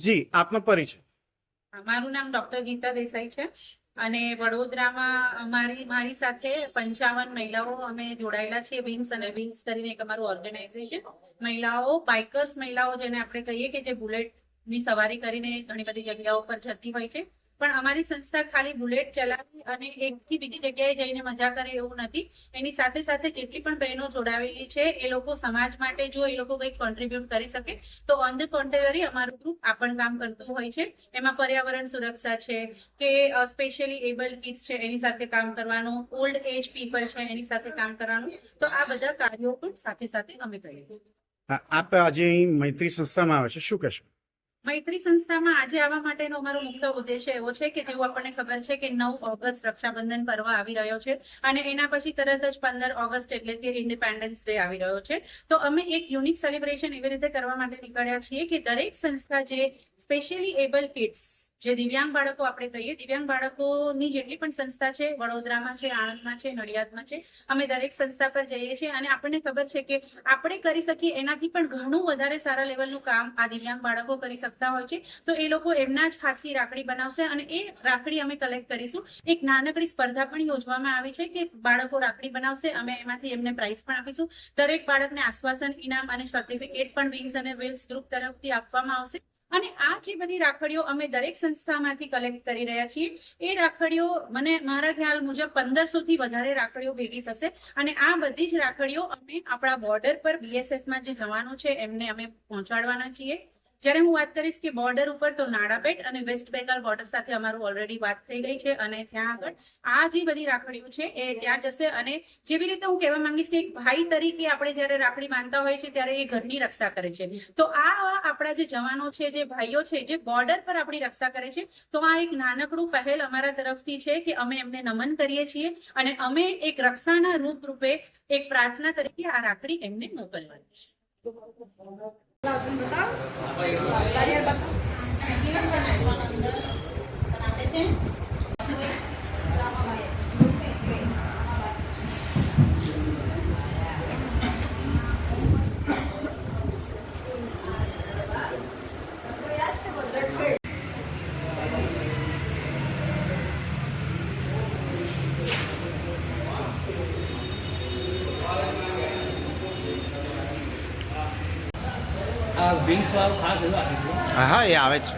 જી, આપનો પરિચય. મારું નામ ડોક્ટર ગીતા દેસાઈ છે અને વડોદરામાં અમારી મારી સાથે પંચાવન મહિલાઓ અમે જોડાયેલા છીએ વિંગ્સ અને વિંગ્સ કરીને એક અમારું ઓર્ગેનાઇઝેશન મહિલાઓ બાઇકર્સ મહિલાઓ જેને આપણે કહીએ કે જે બુલેટની સવારી કરીને ઘણી બધી જગ્યાઓ પર જતી હોય છે. પણ અમારી સંસ્થા ખાલી બુલેટ ચલાવી અને એકથી બીજી જગ્યાએ જઈને મજા કરે એવું નથી. એની સાથે સાથે જેટલી પણ બહેનો જોડાવેલી છે, એ લોકો સમાજ માટે જો એ લોકો કંઈક કોન્ટ્રીબ્યુટ કરી શકે, તો ઓન ધ કોન્ટ્રેરી અમારું ગ્રુપ આ પણ કામ કરતું હોય છે. એમાં પર્યાવરણ સુરક્ષા છે, કે સ્પેશિયલી એબલ કિડ્સ છે, એની સાથે કામ કરવાનું ઓલ્ડ એજ પીપલ છે, એની સાથે કામ કરવાનું. તો આ બધા કાર્યો પણ સાથે સાથે અમે કરીએ. આપ આજે મૈત્રી સંસ્થામાં આવે છે, શું કહેશો? મૈત્રી સંસ્થામાં આજે આવવા માટેનો અમારો મુખ્ય ઉદ્દેશ્ય એવો છે કે જેવું આપણને ખબર છે કે નવ ઓગસ્ટ રક્ષાબંધન પર્વ આવી રહ્યો છે અને એના પછી તરત જ પંદર ઓગસ્ટ એટલે કે ઇન્ડિપેન્ડન્સ ડે આવી રહ્યો છે. તો અમે એક યુનિક સેલિબ્રેશન એવી રીતે કરવા માટે નીકળ્યા છીએ કે દરેક સંસ્થા જે સ્પેશિયલી એબલ કિડ્સ જે દિવ્યાંગ બાળકો આપણે કહીએ, દિવ્યાંગ બાળકોની જેટલી પણ સંસ્થા છે, વડોદરામાં છે, આણંદમાં છે, નડિયાદમાં છે, અમે દરેક સંસ્થા પર જઈએ છીએ અને આપણને ખબર છે કે આપણે કરી શકીએ એનાથી પણ ઘણું વધારે સારા લેવલનું કામ આ દિવ્યાંગ બાળકો કરી શકતા હોય છે. તો એ લોકો એમના જ હાથથી રાખડી બનાવશે અને એ રાખડી અમે કલેક્ટ કરીશું. એક નાનકડી સ્પર્ધા પણ યોજવામાં આવી છે કે બાળકો રાખડી બનાવશે, અમે એમાંથી એમને પ્રાઇઝ પણ આપીશું. દરેક બાળકને આશ્વાસન, ઇનામ અને સર્ટિફિકેટ પણ વિંગ્સ અને વેલ્સ ગ્રુપ તરફથી આપવામાં આવશે. અને આ જે બધી રાખડીઓ અમે દરેક સંસ્થામાંથી કલેક્ટ કરી રહ્યા છીએ, એ રાખડીઓ મને મારા ખ્યાલ મુજબ પંદરસો થી વધારે રાખડીઓ ભેગી થશે. અને આ બધી જ રાખડીઓ અમે આપણા બોર્ડર પર BSF માં જે જવાનો છે, એમને અમે પહોંચાડવાના છીએ. જ્યારે હું વાત કરીશ કે બોર્ડર ઉપર, તો નાડાબેટ અને વેસ્ટ બેંગાલ બોર્ડર સાથે અમારું ઓલરેડી વાત થઈ ગઈ છે અને ત્યાં આગળ આ જે બધી રાખડીઓ છે, એ ત્યાં જશે અને જેવી રીતે હું કહેવા માંગીશ કે એક ભાઈ તરીકે આપણે જ્યારે રાખડી બાંધતા હોય છે ત્યારે એ ઘરની રક્ષા કરે છે. તો આ આપણા જે જવાનો છે, જે ભાઈઓ છે, જે બોર્ડર પર આપણી રક્ષા કરે છે, તો આ એક નાનકડું પહેલ અમારા તરફથી છે કે અમે એમને નમન કરીએ છીએ અને અમે એક રક્ષાના રૂપ રૂપે એક પ્રાર્થના તરીકે આ રાખડી એમને મોકલવાની છે. આ વિંગ્સ વાળું ખાસ એવું આ હા હા એ આવે છે.